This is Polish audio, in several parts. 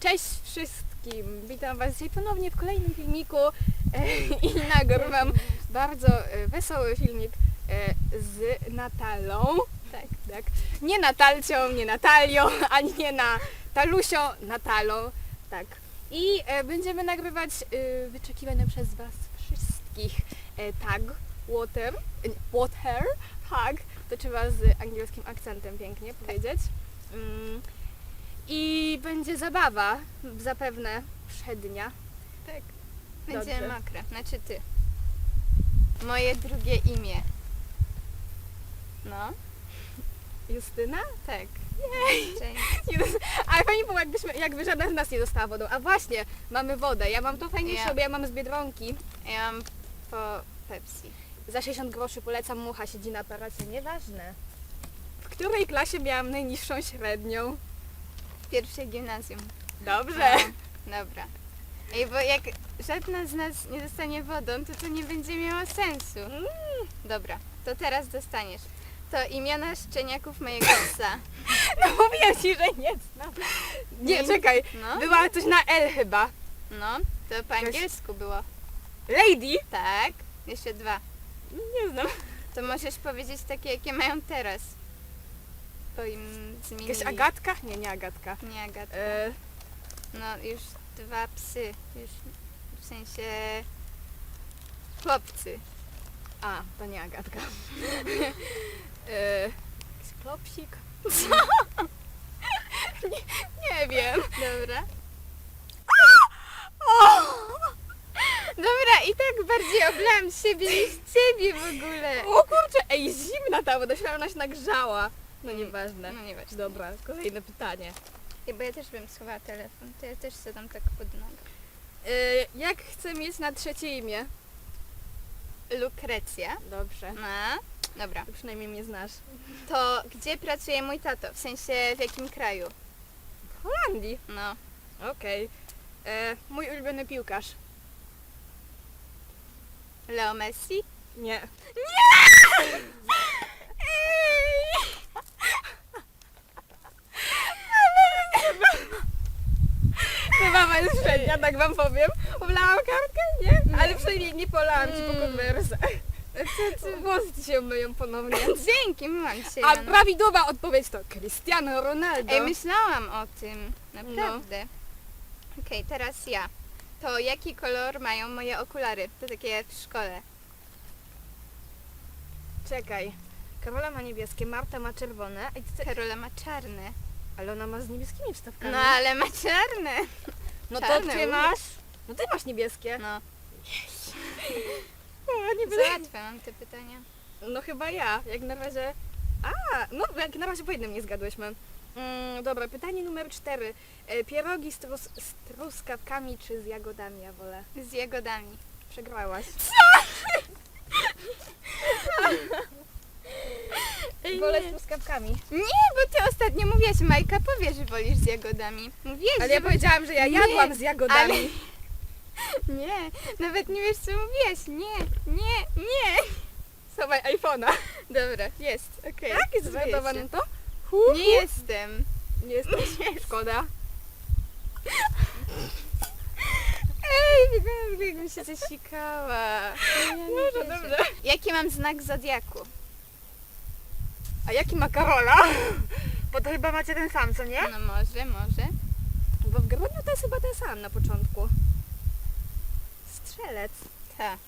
Cześć wszystkim! Witam Was dzisiaj ponownie w kolejnym filmiku e, i nagrywam bardzo e, wesoły filmik e, z Natalą. Tak, tak. Nie Natalcią, nie Natalią, ani nie Natalusią, Natalą. Tak. I będziemy nagrywać wyczekiwane przez Was wszystkich tag water, water tag. To trzeba z angielskim akcentem pięknie powiedzieć. I będzie zabawa, zapewne przednia. Tak. Będzie Dobrze. mokre. Znaczy ty. Moje drugie imię. No. Justyna? Tak. Cześć. Nie, Ale fajnie było, jakbyśmy, jakby żadna z nas nie dostała wodą. A właśnie, mamy wodę. Ja mam to fajniejsze, Ja- bo ja mam z Biedronki. Ja mam po Pepsi. Za 60 groszy polecam, mucha siedzi na aparacie, nieważne. W której klasie miałam najniższą średnią? W pierwszej gimnazjum. Dobrze. No, dobra. Ej, bo jak żadna z nas nie dostanie wodą, to to nie będzie miało sensu. Mm. Dobra, to teraz dostaniesz. To imiona szczeniaków mojego psa. No mówię ci, że nie znam. Nie, czekaj. No, Była coś na L chyba. no, to po angielsku było. Lady? Tak, jeszcze dwa. Nie znam. To możesz powiedzieć takie, jakie mają teraz. Bo im zmienili. Jakaś Agatka? Nie, nie Agatka. Nie Agatka. E, No już dwa psy. Już w sensie chłopcy. a, to nie Agatka. e, jakiś klopsik? Co? nie, nie wiem. Dobra. Dobra, i tak bardziej oblałam siebie niż ciebie w ogóle. O kurczę, ej, zimna ta woda, się ona się nagrzała. No nieważne. No nieważne. Dobra, kolejne pytanie. Ej, Bo ja też bym schowała telefon, to ja też sobie dam tak pod nogę. E, jak chcę mieć na trzecie imię? Lukrecja. Dobrze. No, dobra. To przynajmniej mnie znasz. To gdzie pracuje mój tato? W sensie w jakim kraju? W Holandii. No. Okej. E, Mój ulubiony piłkarz. Leo Messi? Nie. Nie! Tak wam powiem. Oblałam kartkę? Nie? Ale przynajmniej nie polałam ci po Mm. co, włosy ci się myją ponownie. Dzięki, mam się. A prawidłowa odpowiedź to Cristiano Ronaldo. Ej, myślałam o tym. Naprawdę. Okej, teraz ja. To jaki kolor mają moje okulary? To takie jak w szkole. Czekaj. Karola ma niebieskie, Marta ma czerwone, a ty, Karola ma czarne. ale ona ma z niebieskimi wstawkami. No ale ma czarne. No to ty u. masz. No ty masz niebieskie. No, O, nie będę... mam te pytania. No chyba ja, jak na razie... A, no jak na razie po jednym nie zgadłyśmy. Mm, dobra, pytanie numer cztery. E, pierogi z, trus z truskawkami czy z jagodami, ja wolę. Z jagodami. Przegrałaś. Ej, Wolę z truskawkami. nie, bo ty ostatnio mówiłaś, Majka, powie, że wolisz z jagodami. Mówiłaś, Ale że ja woli- powiedziałam, że ja Nie, jadłam z jagodami. ale- Nie, nawet nie wiesz co mówiłaś. Nie, nie, nie. Schowaj iPhone'a. Dobra, jest, okej. Tak? Jest się. to? Hu, Nie jestem. Nie jesteś. Szkoda. Ej, wygląda jakbym się zasikała. Dobrze, dobrze. Jaki mam znak zodiaku? A jaki ma Karola? Bo to chyba macie ten sam, co nie? No może, może. Bo w grudniu to jest chyba ten sam na początku. Strzelec. Tak.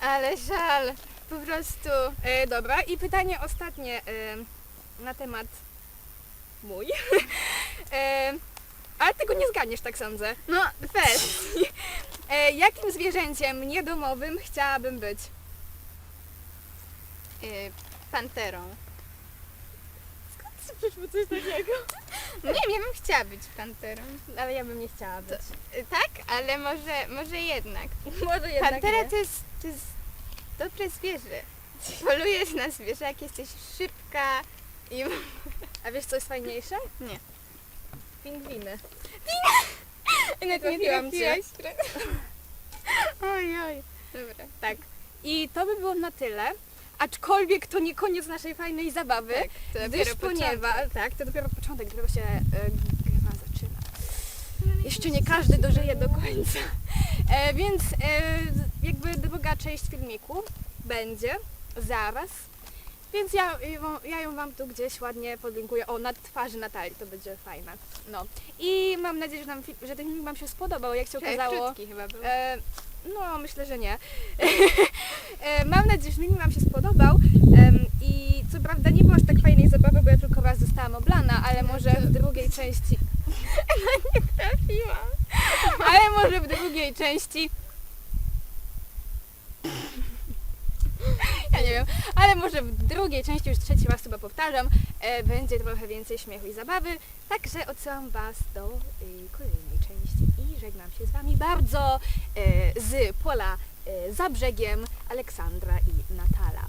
Ale żal. Po prostu. E, dobra, i pytanie ostatnie e, na temat mój. e, ale tego nie zgadniesz, tak sądzę. No, weź. E, jakim zwierzęciem niedomowym chciałabym być? Y, panterą. Przyszło coś takiego? Nie wiem, ja bym chciała być panterą. Ale ja bym nie chciała być. Tak, ale może, może jednak. Może jednak Pantera nie. to jest, to jest dobre zwierzę. Polujesz na zwierzak, jesteś szybka i... A wiesz co jest fajniejsze? Nie. Pingwiny. Nie trafiłam cię. Oj, oj. Dobra. Tak. I to by było na tyle. Aczkolwiek to nie koniec naszej fajnej zabawy. Tak, to gdyż dopiero ponieważ... początek. Tak, to dopiero początek, dopiero się e, gra zaczyna. jeszcze nie każdy dożyje do końca. E, więc e, jakby druga część filmiku będzie zaraz. Więc ja, ją- ja ją Wam tu gdzieś ładnie podlinkuję. O, na twarzy Natalii, to będzie fajne. No. I mam nadzieję, że, nam, że ten filmik Wam się spodobał. Jak się Czekaj, okazało... krótki chyba był. E, no, myślę, że nie. nadzieję, że film Wam się spodobał. Em, I co prawda nie było aż tak fajnej zabawy, bo ja tylko raz zostałam oblana, ale może w drugiej części... nie trafiłam. Ale może w drugiej części... Ja nie wiem, ale może w drugiej części, już trzeci raz chyba powtarzam, e, będzie trochę więcej śmiechu i zabawy. Także odsyłam Was do y, kolejnej części i żegnam się z Wami bardzo e, z pola e, za brzegiem Aleksandra i Natala.